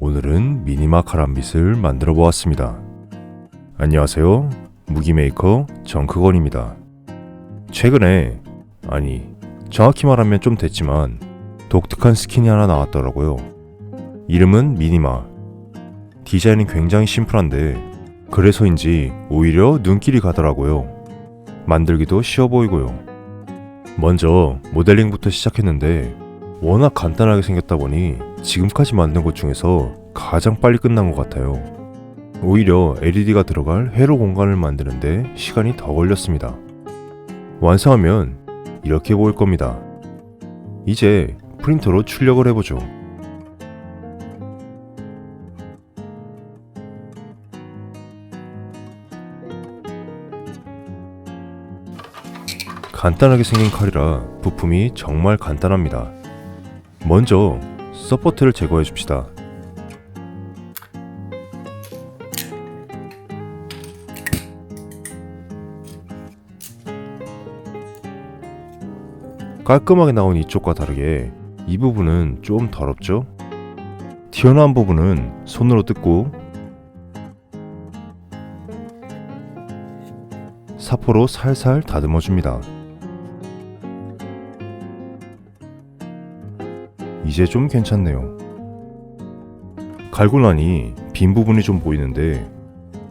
오늘은 미니마 카람빗을 만들어 보았습니다. 안녕하세요. 무기 메이커 정크건입니다. 최근에 아니 정확히 말하면 좀 됐지만 독특한 스킨이 하나 나왔더라고요. 이름은 미니마. 디자인은 굉장히 심플한데 그래서인지 오히려 눈길이 가더라고요. 만들기도 쉬워 보이고요. 먼저 모델링부터 시작했는데 워낙 간단하게 생겼다 보니 지금까지 만든 것 중에서 가장 빨리 끝난 것 같아요. 오히려 LED가 들어갈 회로 공간을 만드는데 시간이 더 걸렸습니다. 완성하면 이렇게 보일 겁니다. 이제 프린터로 출력을 해보죠. 간단하게 생긴 칼이라 부품이 정말 간단합니다. 먼저 서포트를 제거해 줍시다. 깔끔하게 나온 이쪽과 다르게 이 부분은 좀 더럽죠? 튀어나온 부분은 손으로 뜯고 사포로 살살 다듬어 줍니다. 이제 좀 괜찮네요. 갈고 나니 빈 부분이 좀 보이는데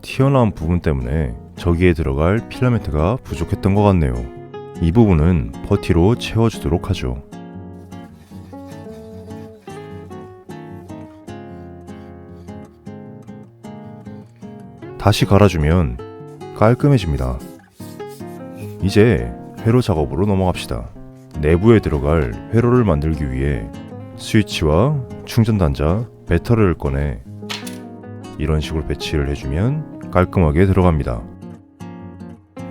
튀어나온 부분 때문에 저기에 들어갈 필라멘트가 부족했던 것 같네요. 이 부분은 퍼티로 채워주도록 하죠. 다시 갈아주면 깔끔해집니다. 이제 회로 작업으로 넘어갑시다. 내부에 들어갈 회로를 만들기 위해 스위치와 충전 단자, 배터리를 꺼내 이런 식으로 배치를 해주면 깔끔하게 들어갑니다.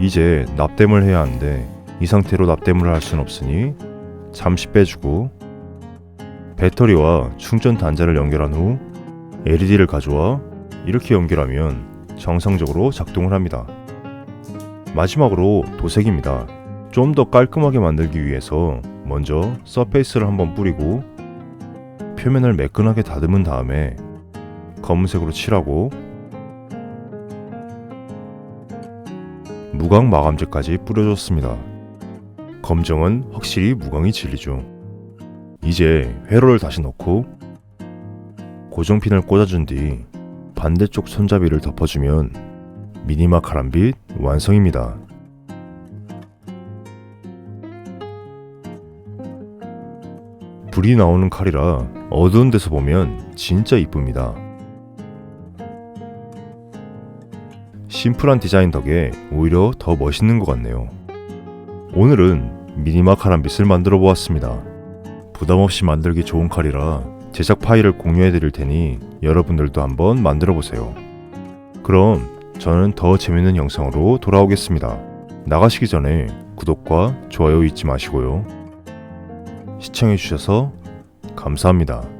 이제 납땜을 해야 하는데 이 상태로 납땜을 할순 없으니 잠시 빼주고 배터리와 충전 단자를 연결한 후 LED를 가져와 이렇게 연결하면 정상적으로 작동을 합니다. 마지막으로 도색입니다. 좀 더 깔끔하게 만들기 위해서 먼저 서페이스를 한번 뿌리고 표면을 매끈하게 다듬은 다음에 검은색으로 칠하고 무광 마감제까지 뿌려줬습니다. 검정은 확실히 무광이 진리죠. 이제 회로를 다시 넣고 고정핀을 꽂아준 뒤 반대쪽 손잡이를 덮어주면 미니마 카람빗 완성입니다. 불이 나오는 칼이라 어두운 데서 보면 진짜 이쁩니다. 심플한 디자인 덕에 오히려 더 멋있는 것 같네요. 오늘은 미니마 카람빗을 만들어 보았습니다. 부담 없이 만들기 좋은 칼이라 제작 파일을 공유해 드릴 테니 여러분들도 한번 만들어 보세요. 그럼 저는 더 재밌는 영상으로 돌아오겠습니다. 나가시기 전에 구독과 좋아요 잊지 마시고요. 시청해주셔서 감사합니다.